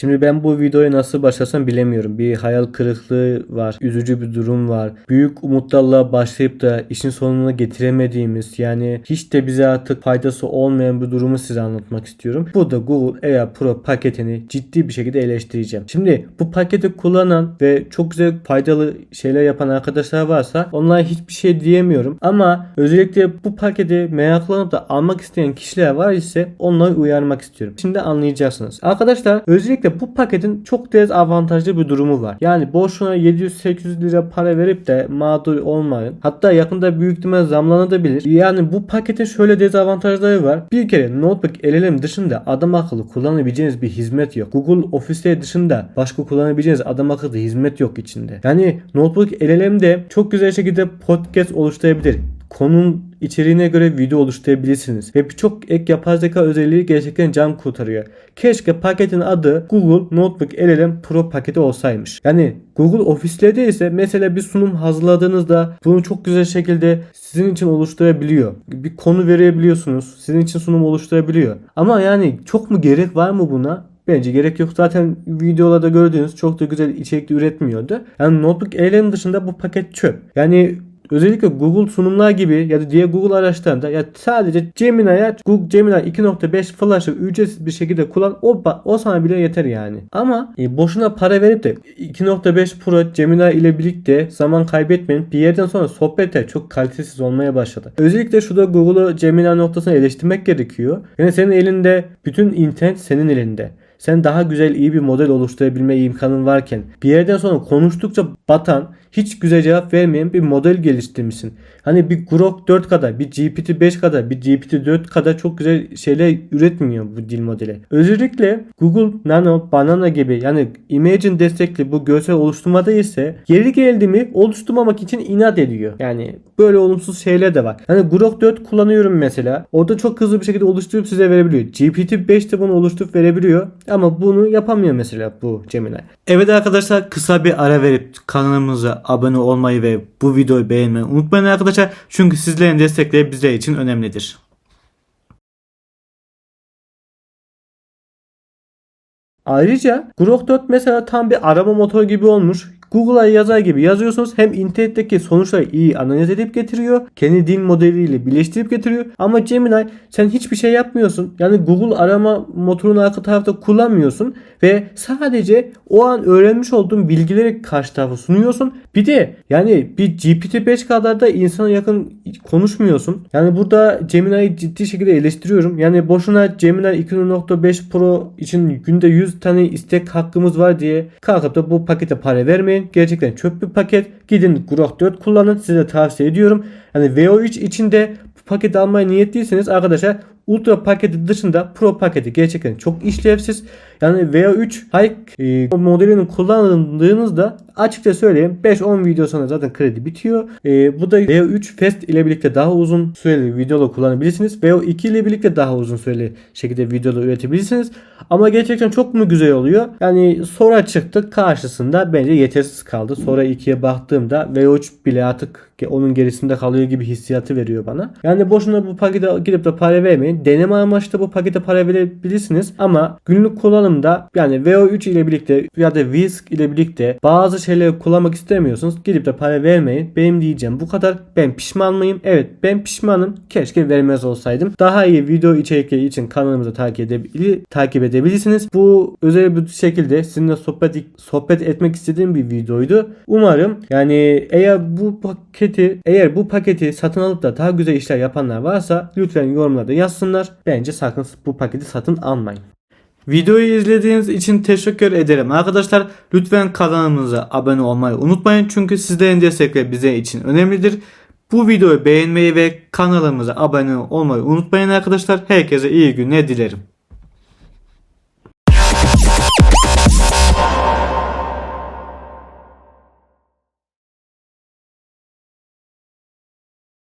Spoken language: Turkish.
Şimdi ben bu videoya nasıl başlasam bilemiyorum. Bir hayal kırıklığı var. Üzücü bir durum var. Büyük umutlarla başlayıp da işin sonuna getiremediğimiz yani hiç de bize artık faydası olmayan bir durumu size anlatmak istiyorum. Burada Google Air Pro paketini ciddi bir şekilde eleştireceğim. Şimdi bu paketi kullanan ve çok güzel faydalı şeyler yapan arkadaşlar varsa onlara hiçbir şey diyemiyorum. Ama özellikle bu paketi meraklanıp da almak isteyen kişiler var ise onları uyarmak istiyorum. Şimdi anlayacaksınız. Arkadaşlar özellikle bu paketin çok dezavantajlı bir durumu var. Yani boşuna 700-800 lira para verip de mağdur olmayın. Hatta yakında büyük ihtimal zamlanabilir. Yani bu paketin şöyle dezavantajları var. Bir kere notebook LLM dışında adam akıllı kullanabileceğiniz bir hizmet yok. Google Office dışında başka kullanabileceğiniz adam akıllı hizmet yok içinde. Yani notebook LLM'de çok güzel şekilde podcast oluşturabilir konunun içeriğine göre video oluşturabilirsiniz. Ve birçok ek yapay zeka özelliği gerçekten can kurtarıyor. Keşke paketin adı Google Notebook LLM Pro paketi olsaymış. Yani Google Office'lerde ise mesela bir sunum hazırladığınızda bunu çok güzel şekilde sizin için oluşturabiliyor. Bir konu verebiliyorsunuz. Sizin için sunum oluşturabiliyor. Ama yani çok mu gerek var mı buna? Bence gerek yok. Zaten videolarda gördüğünüz çok da güzel içerik üretmiyordu. Yani Notebook LLM dışında bu paket çöp. Yani Özellikle Google sunumlar gibi ya da diğer Google araçlarında ya sadece Gemini'ye Google Gemini 2.5 Flash'ı ücretsiz bir şekilde kullan o, o sana bile yeter yani. Ama e, boşuna para verip de 2.5 Pro Gemini ile birlikte zaman kaybetmeyin. Bir yerden sonra sohbetler çok kalitesiz olmaya başladı. Özellikle şurada Google'u Gemini noktasına eleştirmek gerekiyor. Yani senin elinde bütün internet senin elinde sen daha güzel iyi bir model oluşturabilme imkanın varken bir yerden sonra konuştukça batan hiç güzel cevap vermeyen bir model geliştirmişsin. Hani bir Grok 4 kadar, bir GPT-5 kadar, bir GPT-4 kadar çok güzel şeyler üretmiyor bu dil modeli. Özellikle Google Nano, Banana gibi yani Imagine destekli bu görsel oluşturmada ise yeri geldi mi oluşturmamak için inat ediyor. Yani böyle olumsuz şeyler de var. Hani Grok 4 kullanıyorum mesela. O da çok hızlı bir şekilde oluşturup size verebiliyor. GPT-5 de bunu oluşturup verebiliyor. Ama bunu yapamıyor mesela bu Gemini. Evet arkadaşlar kısa bir ara verip kanalımıza abone olmayı ve bu videoyu beğenmeyi unutmayın arkadaşlar. Çünkü sizlerin destekleri bizler için önemlidir. Ayrıca Grok 4 mesela tam bir arama motoru gibi olmuş. Google'a yazar gibi yazıyorsunuz. Hem internetteki sonuçları iyi analiz edip getiriyor. Kendi dil modeliyle birleştirip getiriyor. Ama Gemini sen hiçbir şey yapmıyorsun. Yani Google arama motorunu arka tarafta kullanmıyorsun. Ve sadece o an öğrenmiş olduğun bilgileri karşı tarafa sunuyorsun. Bir de yani bir GPT-5 kadar da insana yakın konuşmuyorsun. Yani burada Gemini'yi ciddi şekilde eleştiriyorum. Yani boşuna Gemini 2.5 Pro için günde 100 tane istek hakkımız var diye kalkıp da bu pakete para vermeyin. Gerçekten çöp bir paket. Gidin Grok 4 kullanın. Size tavsiye ediyorum. Yani VO3 içinde bu paketi almaya niyetliyseniz arkadaşlar Ultra paketi dışında Pro paketi gerçekten çok işlevsiz. Yani VO3 High e, modelini kullandığınızda açıkça söyleyeyim 5-10 video sonra zaten kredi bitiyor. E, bu da VO3 Fast ile birlikte daha uzun süreli videolar kullanabilirsiniz. VO2 ile birlikte daha uzun süreli şekilde videolar üretebilirsiniz. Ama gerçekten çok mu güzel oluyor? Yani sonra çıktı karşısında bence yetersiz kaldı. Sonra 2'ye baktığımda VO3 bile artık onun gerisinde kalıyor gibi hissiyatı veriyor bana. Yani boşuna bu pakete gidip de para vermeyin. Deneme amaçlı bu pakete para verebilirsiniz ama günlük kullanımda yani VO3 ile birlikte ya da Whisk ile birlikte bazı şeyleri kullanmak istemiyorsunuz. Gidip de para vermeyin. Benim diyeceğim bu kadar. Ben pişman mıyım? Evet ben pişmanım. Keşke vermez olsaydım. Daha iyi video içerikleri için kanalımızı takip, edebilir, takip edebilirsiniz. Bu özel bir şekilde sizinle sohbet sohbet etmek istediğim bir videoydu. Umarım yani eğer bu paketi eğer bu paketi satın alıp da daha güzel işler yapanlar varsa lütfen yorumlarda yazsınlar. Bence sakın bu paketi satın almayın. Videoyu izlediğiniz için teşekkür ederim. Arkadaşlar lütfen kanalımıza abone olmayı unutmayın. Çünkü sizlerin destekleri bize için önemlidir. Bu videoyu beğenmeyi ve kanalımıza abone olmayı unutmayın arkadaşlar. Herkese iyi günler dilerim.